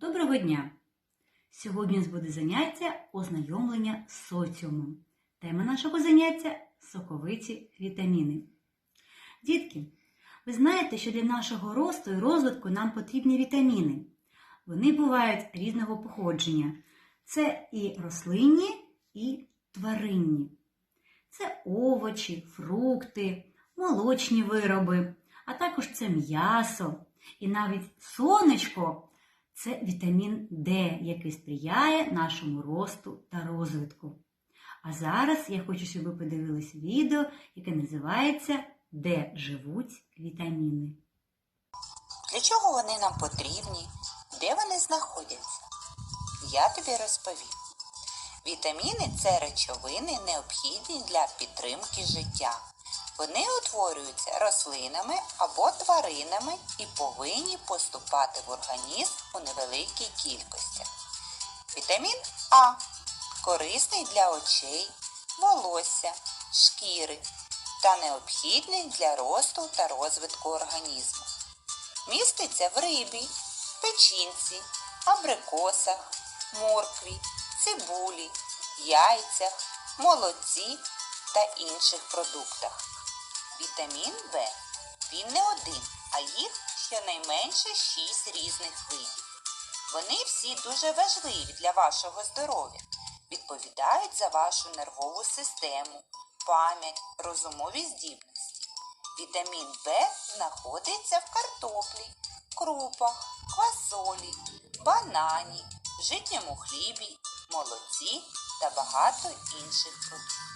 Доброго дня! Сьогодні у нас буде заняття ознайомлення з соціумом. Тема нашого заняття соковиті вітаміни. Дітки, ви знаєте, що для нашого росту і розвитку нам потрібні вітаміни. Вони бувають різного походження. Це і рослинні, і тваринні. Це овочі, фрукти, молочні вироби, а також це м'ясо і навіть сонечко це вітамін Д, який сприяє нашому росту та розвитку. А зараз я хочу, щоб ви подивились відео, яке називається Де живуть вітаміни. Для чого вони нам потрібні? Де вони знаходяться? Я тобі розповім. Вітаміни це речовини, необхідні для підтримки життя. Вони утворюються рослинами або тваринами і повинні поступати в організм у невеликій кількості. Вітамін А корисний для очей, волосся, шкіри та необхідний для росту та розвитку організму. Міститься в рибі, печінці, абрикосах, моркві, цибулі, яйцях, молоці та інших продуктах. Вітамін В він не один, а їх щонайменше 6 різних видів. Вони всі дуже важливі для вашого здоров'я, відповідають за вашу нервову систему, пам'ять, розумові здібності. Вітамін В знаходиться в картоплі, крупах, квасолі, банані, житньому хлібі, молоці та багато інших продуктів.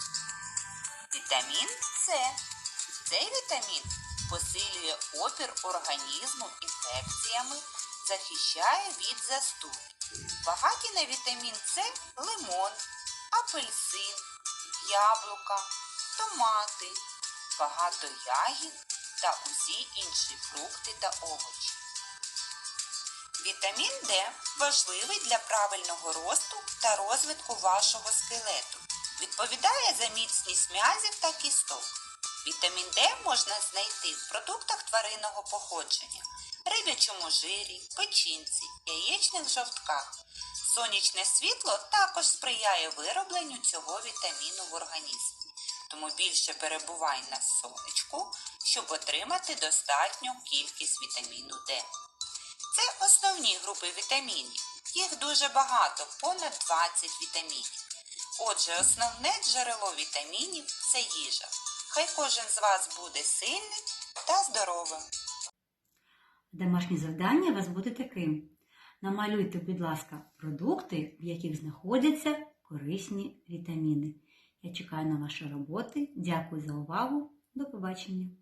Вітамін С. Цей вітамін посилює опір організму інфекціями, захищає від застуд. Багаті на вітамін С лимон, апельсин, яблука, томати, багато ягід та усі інші фрукти та овочі. Вітамін Д важливий для правильного росту та розвитку вашого скелету. Відповідає за міцність м'язів та кісток. Вітамін Д можна знайти в продуктах тваринного походження, рибячому жирі, печінці, яєчних жовтках. Сонячне світло також сприяє виробленню цього вітаміну в організмі. Тому більше перебувай на сонечку, щоб отримати достатню кількість вітаміну Д. Це основні групи вітамінів. Їх дуже багато, понад 20 вітамінів. Отже, основне джерело вітамінів це їжа. Хай кожен з вас буде сильним та здоровим. Домашнє завдання у вас буде таким. Намалюйте, будь ласка, продукти, в яких знаходяться корисні вітаміни. Я чекаю на ваші роботи. Дякую за увагу. До побачення!